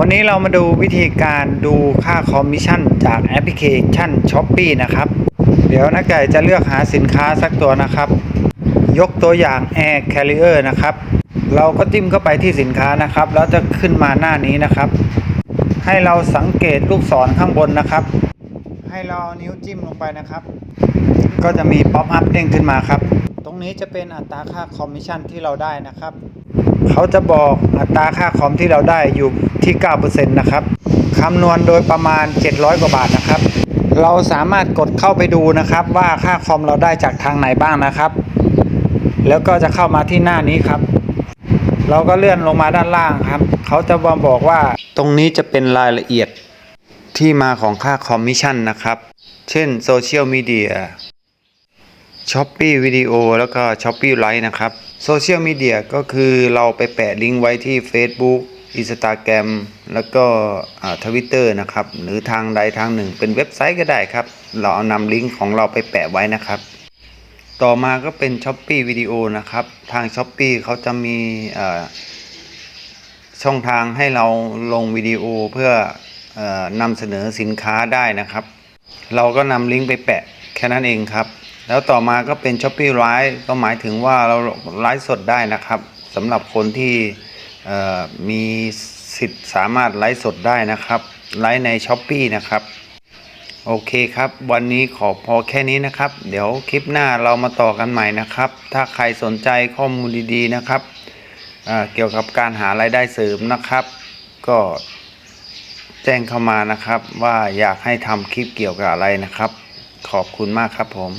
วันนี้เรามาดูวิธีการดูค่าคอมมิชชั่นจากแอปพลิเคชัน s h อ p e e นะครับ เดี๋ยวนักไก่จะเลือกหาสินค้าสักตัวนะครับ ยกตัวอย่าง Air Carrier นะครับ เราก็จิ้มเข้าไปที่สินค้านะครับ แล้วจะขึ้นมาหน้านี้นะครับ ให้เราสังเกตลูกศรข้างบนนะครับ ให้เราเอานิ้วจิ้มลงไปนะครับ ก็จะมีป๊อปอัพเด้งขึ้นมาครับ ตรงนี้จะเป็นอัตราค่าคอมมิชชั่นที่เราได้นะครับ เขาจะบอกอัตราค่าคอมที่เราได้อยู่ที่9%นะครับคำนวณโดยประมาณ 700 กว่าบาทนะครับ เราสามารถกดเข้าไปดูนะครับว่าค่าคอมเราได้จากทางไหนบ้างนะครับ แล้วก็จะเข้ามาที่หน้านี้ครับ เราก็เลื่อนลงมาด้านล่างครับ เขาจะมาบอกว่าตรงนี้จะเป็นรายละเอียดที่มาของค่าคอมมิชชั่นนะครับ เช่นโซเชียลมีเดีย ช้อปปี้วิดีโอแล้วก็ช้อปปี้ไลฟ์นะครับโซเชียลมีเดียก็คือเราไปแปะลิงก์ไว้ที่ Facebook Instagram แล้วก็ทวิตเตอร์นะครับ หรือทางใดทางหนึ่งเป็นเว็บไซต์ก็ได้ครับ เราเอานำลิงก์ของเราไปแปะไว้นะครับ ต่อมาก็เป็น s h อ p e e วิดีโอนะครับ ทาง s h อ p e e เขาจะมีช่องทางให้เราลงวิดีโอเพื่ออนำเสนอสินค้าได้นะครับ เราก็นำลิงก์ไปแปะแค่นั้นเองครับ แล้วต่อมาก็เป็น s h อ p e e ไลฟ์ก็หมายถึงว่าเราไลฟ์สดได้นะครับสำหรับคนที่มีสิทธิ์สามารถไลฟ์สดได้นะครับไลฟ์ใน s h อ p e e นะครับ โอเคครับ วันนี้ขอพอแค่นี้นะครับ เดี๋ยวคลิปหน้าเรามาต่อกันใหม่นะครับ ถ้าใครสนใจข้อมูลดีๆนะครับเกี่ยวกับการหารายได้เสริมนะครับ ก็แจ้งเข้ามานะครับ ว่าอยากให้ทำคลิปเกี่ยวกับอะไรนะครับ ขอบคุณมากครับผม